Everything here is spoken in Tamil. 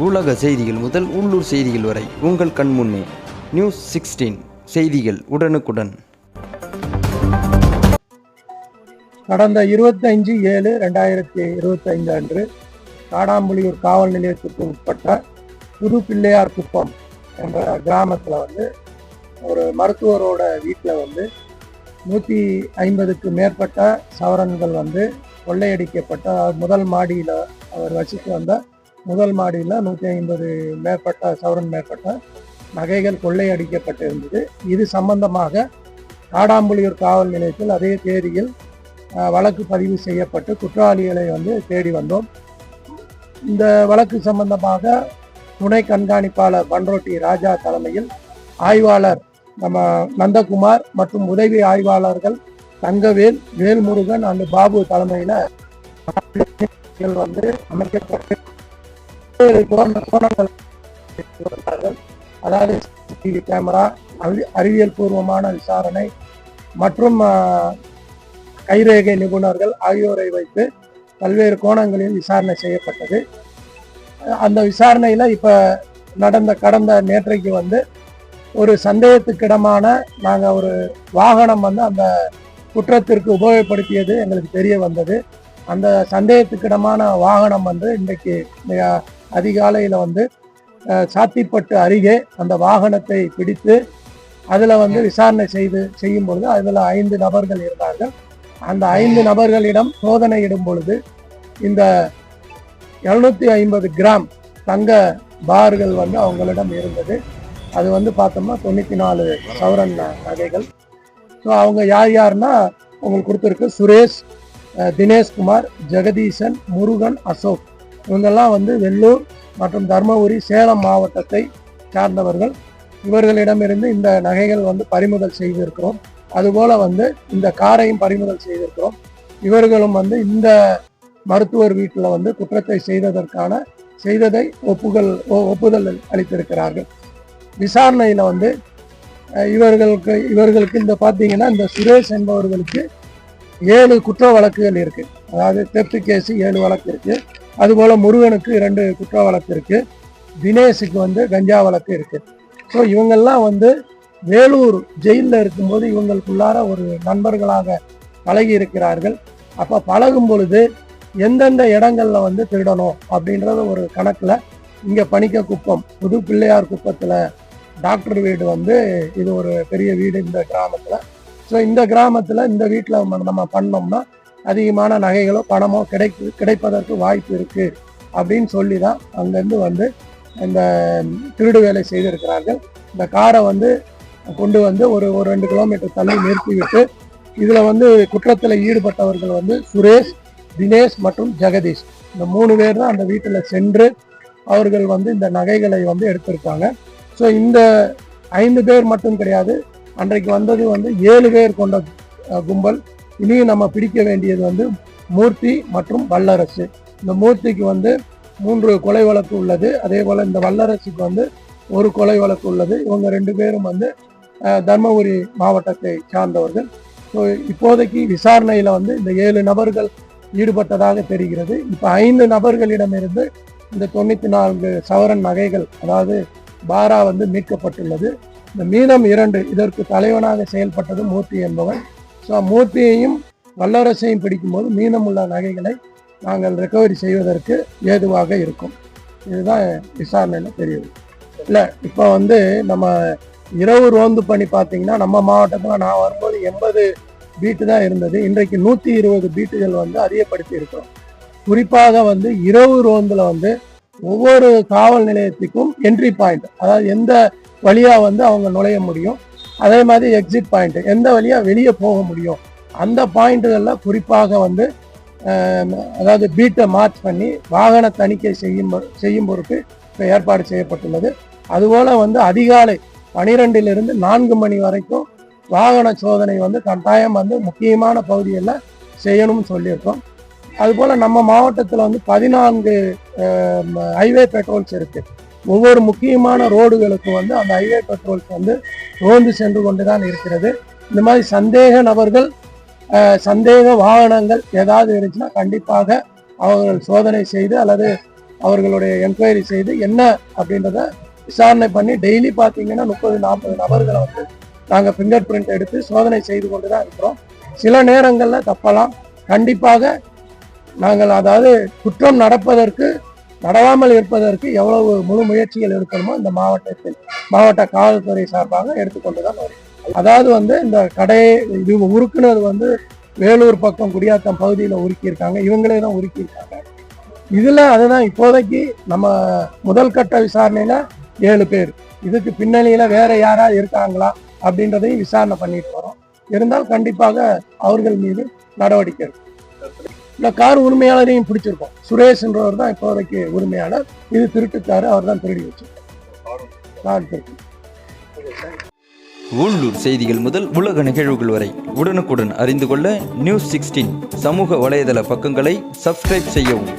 உலக செய்திகள் முதல் உள்ளூர் செய்திகள் வரை உங்கள் கண்முன்னே நியூஸ் சிக்ஸ்டீன் செய்திகள் உடனுக்குடன். கடந்த இருபத்தைஞ்சு ஏழு ரெண்டாயிரத்தி இருபத்தைந்து அன்று காடாம்புலியூர் காவல் நிலையத்துக்கு உட்பட்ட புது பிள்ளையார் குப்பம் என்ற கிராமத்தில் வந்து ஒரு மருத்துவரோட வீட்டில் வந்து நூற்றி ஐம்பதுக்கு மேற்பட்ட சவரன்கள் வந்து கொள்ளையடிக்கப்பட்ட முதல் மாடியில் அவர் வசித்து வந்த முதல் மாடியில் நூற்றி ஐம்பது மேற்பட்ட சவரன் மேற்பட்ட நகைகள் கொள்ளையடிக்கப்பட்டிருந்தது இது சம்பந்தமாக காடாம்புலியூர் காவல் நிலையத்தில் அதே தேதியில் வழக்கு பதிவு செய்யப்பட்டு குற்றவாளிகளை வந்து தேடி வந்தோம். இந்த வழக்கு சம்பந்தமாக துணை கண்காணிப்பாளர் பன்ரோட்டி ராஜா தலைமையில் ஆய்வாளர் நம்ம நந்தகுமார் மற்றும் உதவி ஆய்வாளர்கள் தங்கவேல் வேல்முருகன் அண்டு பாபு தலைமையில் வந்து அமைக்கப்பட்டு அதாவது சிசிடிவி கேமரா அறிவியல் பூர்வமான விசாரணை மற்றும் கைரேகை நிபுணர்கள் ஆகியோரை வைத்து பல்வேறு கோணங்களில் விசாரணை செய்யப்பட்டது. அந்த விசாரணையில் இப்போ நடந்த கடந்த நேற்றைக்கு வந்து ஒரு சந்தேகத்துக்கிடமான நாங்கள் ஒரு வாகனம் வந்து அந்த குற்றத்திற்கு உபயோகப்படுத்தியது எங்களுக்கு தெரிய வந்தது. அந்த சந்தேகத்துக்கிடமான வாகனம் வந்து இன்றைக்கு அதிகாலையில வந்து சாத்திப்பட்டு அருகே அந்த வாகனத்தை பிடித்து அதுல வந்து விசாரணை செய்து செய்யும் பொழுது அதுல ஐந்து நபர்கள் இருந்தார்கள். அந்த ஐந்து நபர்களிடம் சோதனையிடும் பொழுது இந்த எழுநூத்தி ஐம்பது கிராம் தங்க பார்கள் வந்து அவங்களிடம் இருந்தது. அது வந்து பார்த்தோம்னா தொண்ணூத்தி நாலு சவரன் நகைகள். ஸோ அவங்க யார் யாருன்னா உங்களுக்கு கொடுத்துருக்கு சுரேஷ் தினேஷ்குமார் ஜெகதீசன் முருகன் அசோக். இவங்கெல்லாம் வந்து வெள்ளூர் மற்றும் தர்மபுரி சேலம் மாவட்டத்தை சார்ந்தவர்கள். இவர்களிடமிருந்து இந்த நகைகள் வந்து பறிமுதல் செய்திருக்கிறோம். அதுபோல் வந்து இந்த காரையும் பறிமுதல் செய்திருக்கிறோம். இவர்களும் வந்து இந்த மருத்துவர் வீட்டில் வந்து குற்றத்தை செய்ததற்கான செய்ததை ஒப்புதல் ஒப்புதல் அளித்திருக்கிறார்கள். விசாரணையில் வந்து இவர்களுக்கு இவர்களுக்கு இந்த பார்த்தீங்கன்னா இந்த சுரேஷ் என்பவர்களுக்கு ஏழு குற்ற வழக்குகள் இருக்குது அதாவது தெப்ட் கேஸு ஏழு வழக்கு இருக்குது அதுபோல் முருகனுக்கு இரண்டு குற்ற வழக்கு இருக்குது தினேஷுக்கு வந்து கஞ்சா வழக்கு இருக்குது ஸோ இவங்கெல்லாம் வந்து வேலூர் ஜெயிலில் இருக்கும்போது இவங்களுக்குள்ளார ஒரு நண்பர்களாக பழகி இருக்கிறார்கள். அப்போ பழகும் பொழுது எந்தெந்த இடங்களில் வந்து திருடணும் அப்படின்றது ஒரு கணக்கில் இங்கே பணிக்க குப்பம் புது பிள்ளையார் குப்பத்தில் டாக்டர் வீடு வந்து இது ஒரு பெரிய வீடு இந்த கிராமத்தில். ஸோ இந்த கிராமத்தில் இந்த வீட்டில் நம்ம பண்ணோம்னா அதிகமான நகைகளோ பணமோ கிடைக்கு கிடைப்பதற்கு வாய்ப்பு இருக்குது அப்படின்னு சொல்லி தான் அங்கேருந்து வந்து இந்த திருடு வேலை செய்திருக்கிறார்கள். இந்த காரை வந்து கொண்டு வந்து ஒரு ஒரு ரெண்டு கிலோமீட்டர் தள்ளி நிறுத்திவிட்டு இதில் வந்து குற்றத்தில் ஈடுபட்டவர்கள் வந்து சுரேஷ் தினேஷ் மற்றும் ஜெகதீஷ். இந்த மூணு பேர் தான் அந்த வீட்டில் சென்று அவர்கள் வந்து இந்த நகைகளை வந்து எடுத்திருக்காங்க. ஸோ இந்த ஐந்து பேர் மட்டும் கிடையாது அன்றைக்கு வந்தது வந்து ஏழு பேர் கொண்ட கும்பல். இனியும் நம்ம பிடிக்க வேண்டியது வந்து மூர்த்தி மற்றும் வல்லரசு. இந்த மூர்த்திக்கு வந்து மூன்று கொலை வழக்கு உள்ளது. அதே போல் இந்த வல்லரசுக்கு வந்து ஒரு கொலை வழக்கு உள்ளது. இவங்க ரெண்டு பேரும் வந்து தர்மபுரி மாவட்டத்தை சார்ந்தவர்கள். ஸோ இப்போதைக்கு விசாரணையில் வந்து இந்த ஏழு நபர்கள் ஈடுபட்டதாக தெரிகிறது. இப்போ ஐந்து நபர்களிடமிருந்து இந்த தொண்ணூற்றி நான்கு சவரன் நகைகள் அதாவது பாரா வந்து மீட்கப்பட்டுள்ளது. இந்த மீனம் இரண்டு இதற்கு தலைவனாக செயல்பட்டது மூர்த்தி என்பவன். ஸோ மூர்த்தியையும் வல்லரசையும் பிடிக்கும்போது மீதமுள்ள நகைகளை நாங்கள் ரெக்கவரி செய்வதற்கு ஏதுவாக இருக்கும். இதுதான் விசாரணையில் தெரியுது. இல்லை இப்போ வந்து நம்ம இரவு ரோந்து பண்ணி பார்த்தீங்கன்னா நம்ம மாவட்டத்தில் நான் வரும்போது எண்பது பீட்டு தான் இருந்தது. இன்றைக்கு நூற்றி இருபது பீட்டுகள் வந்து அதிகப்படுத்தி இருக்கிறோம். குறிப்பாக வந்து இரவு ரோந்தில் வந்து ஒவ்வொரு காவல் நிலையத்துக்கும் என்ட்ரி பாயிண்ட் அதாவது எந்த வழியாக வந்து அவங்க நுழைய முடியும் அதே மாதிரி எக்ஸிட் பாயிண்ட்டு எந்த வழியாக வெளியே போக முடியும்? அந்த பாயிண்ட்டுகளில் குறிப்பாக வந்து அதாவது பீட்டை மார்ச் பண்ணி வாகன தணிக்கை செய்யும் செய்யும் பொருட்டு இப்போ ஏற்பாடு செய்யப்பட்டுள்ளது. அதுபோல் வந்து அதிகாலை பனிரெண்டிலிருந்து நான்கு மணி வரைக்கும் வாகன சோதனை வந்து கட்டாயம் வந்து முக்கியமான பகுதிகளில் செய்யணும்னு சொல்லியிருக்கோம். அதுபோல் நம்ம மாவட்டத்தில் வந்து பதினான்கு ஹைவே பெட்ரோல்ஸ் இருக்குது ஒவ்வொரு முக்கியமான ரோடுகளுக்கும் வந்து அந்த ஹைவே பெட்ரோல்ஸ் வந்து ரோந்து சென்று கொண்டு தான் இருக்கிறது. இந்த மாதிரி சந்தேக நபர்கள் சந்தேக வாகனங்கள் ஏதாவது இருந்துச்சுன்னா கண்டிப்பாக அவர்கள் சோதனை செய்து அல்லது அவர்களுடைய என்கொயரி செய்து என்ன அப்படின்றத விசாரணை பண்ணி டெய்லி பார்த்தீங்கன்னா முப்பது நாற்பது நபர்களை வந்து நாங்கள் ஃபிங்கர் பிரிண்ட் எடுத்து சோதனை செய்து கொண்டு தான் இருக்கிறோம். சில நேரங்களில் தப்பலாம். கண்டிப்பாக நாங்கள் அதாவது குற்றம் நடப்பதற்கு நடவாமல் இருப்பதற்கு எவ்வளவு முழு முயற்சிகள் எடுக்கணுமோ இந்த மாவட்டத்தில் மாவட்ட காவல்துறை சார்பாக எடுத்துக்கொண்டு தான் வரும். அதாவது வந்து இந்த கடை இது உருக்குனது வந்து வேலூர் பக்கம் குடியாத்தம் பகுதியில் உருக்கியிருக்காங்க இவங்களே தான் உருக்கியிருக்காங்க. இதில் அதுதான் இப்போதைக்கு நம்ம முதல் கட்ட விசாரணையில் ஏழு பேர். இதுக்கு பின்னணியில் வேற யாராவது இருக்காங்களா அப்படின்றதையும் விசாரணை பண்ணிட்டு வரோம். இருந்தால் கண்டிப்பாக அவர்கள் மீது நடவடிக்கை இருக்கும் இந்த கார் உரிமையாளரையும் பிடிச்சிருக்கோம். சுரேஷ்ன்றவர் தான் இப்போதைக்கு உரிமையாளர். இது திருட்டுக்காரு அவர் தான் திருடி வச்சிருக்கார். கார் திருட்டு உள்ளூர் செய்திகள் முதல் உலக நிகழ்வுகள் வரை உடனுக்குடன் அறிந்து கொள்ள நியூஸ் சிக்ஸ்டீன் சமூக வலைதள பக்கங்களை சப்ஸ்கிரைப் செய்யவும்.